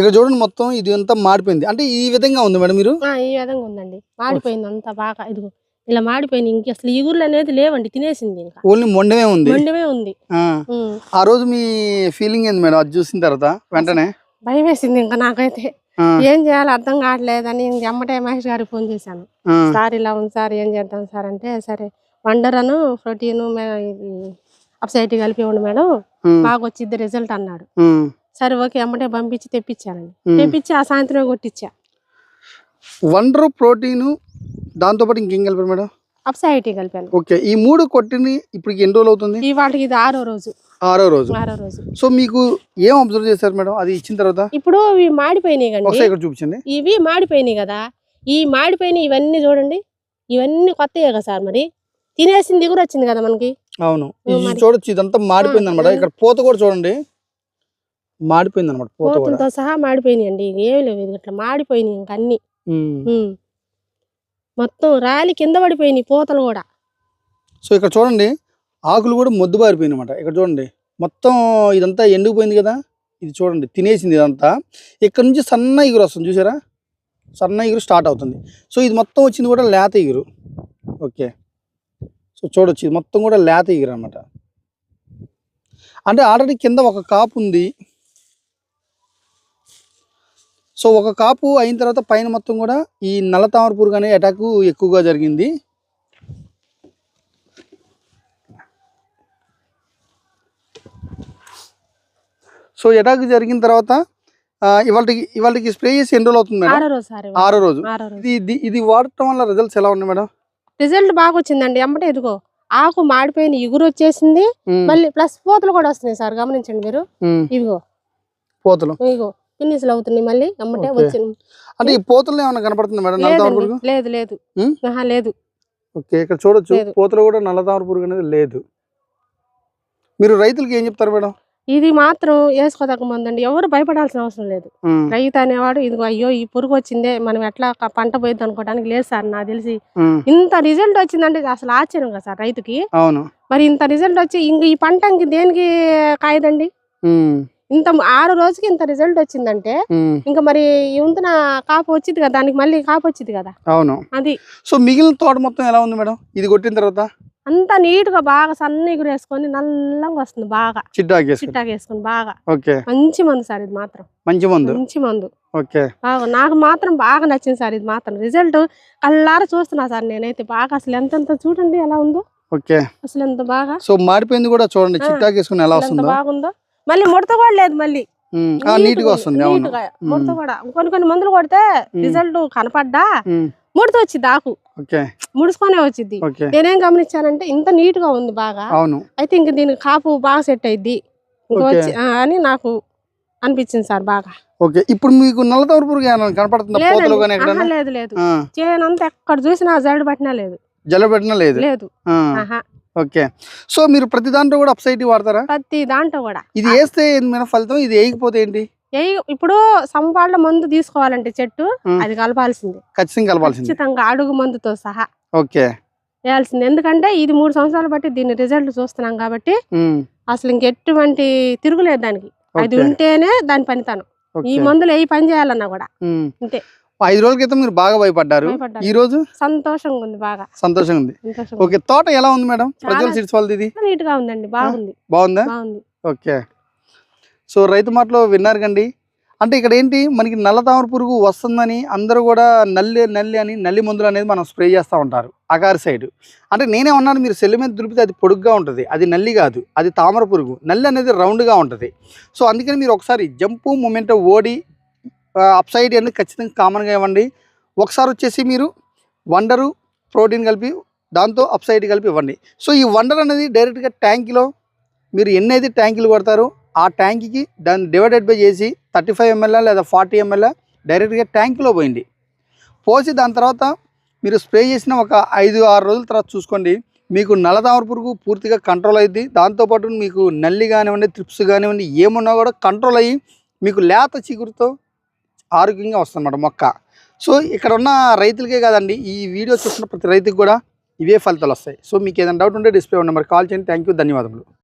ఇక్కడ చూడండి మొత్తం ఇది అంతా మాడిపోయింది. అంటే ఈ విధంగా ఉంది మేడం మీరు? ఆ, ఈ విధంగా ఉందండి. మాడిపోయింది అంతా బాగా ఇదిగో ఇలా మాడిపోయింది. ఇంక అసలు ఈగుర్లు అనేది లేవండి తినేసింది ఇంకా. ఓన్లీ మొండమే ఉంది. మండమే ఉంది. ఆ. రోజు మీ ఫీలింగ్ ఏంది మేడం? అది చూసిన తర్వాత వెంటనే? భయం వేసింది ఇంకా నాకైతే. ఏం చేయాలో అర్థం కావట్లేదని ఇంక ఎమ్మటే మహేష్ గారికి ఫోన్ చేశాను. సార్ ఇలా ఉంది సార్ ఏం చేద్దాం సార్? అంటే సరే వండర్ అను ప్రోటీన్ అప్సైట్ కలిపి ఇవ్వండి మేడం. బాగా వచ్చింది రిజల్ట్ అన్నాడు. సరే ఓకే ఎమ్మటే పంపించి తెప్పించానండి. తెప్పించి ఆ సాయంత్రం కొట్టించా. వండర్ ప్రోటీన్ దాంతోపాటు ఇంకేం కలిపారు మేడం? అప్సైట్ కలిపాను. ఓకే ఈ మూడు కొట్టిని ఇప్పుడు ఎన్ని రోజులు అవుతుంది? ఈ వాటికి ఇది ఆరో రోజు. ఆరో రోజు. ఆరో రోజు. సో మీకు ఏం అబ్జర్వ్ చేశారు మేడం? అది ఇచ్చిన తర్వాత? ఇప్పుడు ఇవి మాడిపోయినాయి కండి ఒకసారి ఇక్కడ చూపించండి. ఇవి మాడిపోయినాయి కదా. ఈ మాడిపోయినాయి ఇవన్నీ చూడండి. ఇవన్నీ కొత్తయే కదా సార్ మరి. తినేసింది కూడా వచ్చింది కదా మనకి. అవును. చూడొచ్చు ఇదంతా మాడిపోయింది అనమాట ఇక్కడ పూత కూడా చూడండి. మాడిపోయింది అనమాట పూత కూడా. కోతులతో సహా మాడిపోయినాయి అండి ఏమి లేవు ఇది ఇట్లా మాడిపోయినాయి ఇంక అన్ని. మొత్తం రాలి కింద పడిపోయినాయి పూతలు కూడా. సో ఇక్కడ చూడండి ఆకులు కూడా మొద్దు బారిపోయింది అనమాట ఇక్కడ చూడండి మొత్తం ఇదంతా ఎండిపోయింది కదా? ఇది చూడండి తినేసింది ఇదంతా. ఇక్కడ నుంచి సన్న ఇగురు వస్తుంది చూసారా? సన్న ఇగురు స్టార్ట్ అవుతుంది. సో ఇది మొత్తం వచ్చింది కూడా లేత ఇగురు ఓకే. సో చూడొచ్చు ఇది మొత్తం కూడా లేత ఇగురు అనమాట అంటే ఆల్రెడీ కింద ఒక కాపు ఉంది. సో ఒక కాపు అయిన తర్వాత పైన మొత్తం కూడా ఈ నల్ల తామర పురుగు అనే అటాక్ ఎక్కువగా జరిగింది. సో అటాక్ జరిగిన తర్వాత ఇవాళకి ఇవాళకి స్ప్రే చేసి ఎన్ని రోజులు అవుతుంది మేడం? ఆరో రోజు ఇది ఇది వాడటం వల్ల రిజల్ట్స్ ఎలా ఉన్నాయి మేడం? రిజల్ట్ బాగా వచ్చిందండి. ఎమ్మటే ఇదిగో ఆకు మాడిపోయిన ఇగురు వచ్చేసింది. మళ్ళీ ప్లస్ పూతలు కూడా వస్తున్నాయి సార్ గమనించండి మీరు. ఇదిగో. పోతలు. ఇదిగో. ఫినిష్లు అవుతున్నాయి మళ్ళీ? ఎమ్మటే ఓకే. వచ్చింది. అంటే ఈ పోతలు ఏమైనా కనపడుతుంది మేడం? లేదు లేదు. లేదు. ఓకే ఇక్కడ చూడొచ్చు. పోతలు కూడా నల్ల తామర పురుగు అనేది లేదు. మీరు రైతులకి ఏం చెప్తారు మేడం? ఇది మాత్రం వేసుకోదగ్గ మందండి. ఎవరు భయపడాల్సిన అవసరం లేదు. రైతు అనేవాడు ఇదిగో అయ్యో ఈ పురుగు వచ్చిందే మనం ఎట్లా పంట పోయింది అనుకోవడానికి లేదు సార్ నాకు తెలిసి. ఇంత రిజల్ట్ వచ్చిందంటే అసలు ఆశ్చర్యం కదా సార్ రైతుకి. అవును. మరి ఇంత రిజల్ట్ వచ్చి ఇంక ఈ పంట ఇంక దేనికి కాయదండి? ఇంత ఆరు రోజుకి ఇంత రిజల్ట్ వచ్చిందంటే ఇంకా మరి ఈ ఉంతున కాపు వచ్చింది కదా దానికి మళ్ళీ కాపు వచ్చింది కదా. అవును. అది. సో మిగిలిన తోట మొత్తం ఎలా ఉంది మేడం? ఇది కొట్టిన తర్వాత? అంత నీట్గా బాగా సన్న ఎగురు వేసుకొని నల్లంగా వస్తుంది బాగా. చిట్టాకేసుకుని చిట్టాకు వేసుకొని బాగా. ఓకే. మంచి మందు సార్ ఇది మాత్రం. మంచి మందు? మంచి మందు. ఓకే. నాకు మాత్రం బాగా నచ్చింది సార్ ఇది మాత్రం. రిజల్ట్ కల్లారా చూస్తున్నా సార్ నేనైతే బాగా. అసలు ఎంత ఎంత చూడండి ఎలా ఉందో. ఓకే. అసలు ఎంత బాగా. సో మాడిపోయింది కూడా చూడండి. చిట్టాకేసుకుని ఎలా వస్తుందో. బాగుందో. మళ్ళీ ముడత కూడా లేదు మళ్ళీ. నీట్గా వస్తుంది. ముడత కూడా. కొన్ని కొన్ని మందులు కొడితే రిజల్ట్ కనపడ్డా ముడత వచ్చింది ఆకు. ముడుచుకొనే వచ్చింది. నేనేం గమనించానంటే ఇంత నీట్గా ఉంది బాగా. అవును. అయితే ఇంక దీనికి కాపు బాగా సెట్ అయింది అని నాకు అనిపించింది సార్ బాగా. ఓకే. ఇప్పుడు మీకు నల్ల తవర పురుగు కనపడుతుందా? లేదు చేయనంత ఎక్కడ చూసినా జల్లు పట్టినా లేదు. జల పెట్టినా లేదు. లేదు. ఓకే. సో మీరు ప్రతి దాంట్లో కూడా అప్సైట్ వాడతారా? ప్రతి దాంట్లో కూడా. ఇది వేస్తే మేడం ఫలితం? ఇది వేయకపోతే ఏంటి? ఇప్పుడు సంపాళ్ళ మందు తీసుకోవాలంటే చెట్టు. అది కలపాల్సిందే. ఖచ్చితంగా కలపాల్సింది. ఖచ్చితంగా అడుగు మందుతో సహా ఓకే. వేయాల్సింది. ఎందుకంటే ఇది మూడు సంవత్సరాలు బట్టి దీని రిజల్ట్ చూస్తున్నాం కాబట్టి అసలు ఇంకెటువంటి తిరుగులేదు దానికి. అది ఉంటేనే దాని పనితనం ఈ మందులు ఏ పని చేయాలన్నా కూడా. అంతే. ఐదు రోజుల క్రితం మీరు బాగా భయపడ్డారు. ఈ రోజు? సంతోషంగా ఉంది బాగా. సంతోషంగా ఉంది. ఓకే తోట ఎలా ఉంది మేడం? ప్రజల సీడ్స్ వాళ్ళది ఇది? నీట్గా ఉందండి బాగుంది. బాగుందా? బాగుంది. ఓకే. సో రైతు మాటలో విన్నారు కండి. అంటే ఇక్కడ ఏంటి? మనకి నల్ల తామర పురుగు వస్తుందని అందరూ కూడా నల్లి నల్లి అని నల్లి మందులు అనేది మనం స్ప్రే చేస్తూ ఉంటారు అగారి సైడ్. అంటే నేనే ఉన్నాను మీరు సెల్లి మీద దులిపితే అది పొడుగ్గా ఉంటుంది. అది నల్లి కాదు అది తామర పురుగు. నల్లి అనేది రౌండ్గా ఉంటుంది. సో అందుకని మీరు ఒకసారి జంపు మూమెంట్ ఓడి అప్ సైడ్ అనేది ఖచ్చితంగా కామన్గా ఇవ్వండి. ఒకసారి వచ్చేసి మీరు వండరు ప్రోటీన్ కలిపి దాంతో అప్ సైడ్ కలిపి ఇవ్వండి. సో ఈ వండర్ అనేది డైరెక్ట్గా ట్యాంక్లో మీరు ఎన్ని అయితే ట్యాంకులు కొడతారో ఆ ట్యాంక్కి దాన్ని డివైడెడ్ బై చేసి థర్టీ ఫైవ్ ఎంఎల్ లేదా ఫార్టీ ఎంఎల్ డైరెక్ట్గా ట్యాంక్లో పోయింది పోసి దాని తర్వాత మీరు స్ప్రే చేసిన ఒక ఐదు ఆరు రోజుల తర్వాత చూసుకోండి. మీకు నల్లదామర పురుగు పూర్తిగా కంట్రోల్ అయింది దాంతోపాటు మీకు నల్లి కానివ్వండి త్రిప్స్ కానివ్వండి ఏమున్నా కూడా కంట్రోల్ అయ్యి మీకు లేత చిగురుతో ఆరోగ్యంగా వస్తుందన్నమాట మొక్క. సో ఇక్కడ ఉన్న రైతులకే కాదండి ఈ వీడియో చూస్తున్న ప్రతి రైతుకి కూడా ఇవే ఫలితాలు వస్తాయి. సో మీకు ఏదైనా డౌట్ ఉంటే డిస్ప్లే నెంబర్ మరి కాల్ చేయండి. థ్యాంక్ యూ ధన్యవాదములు.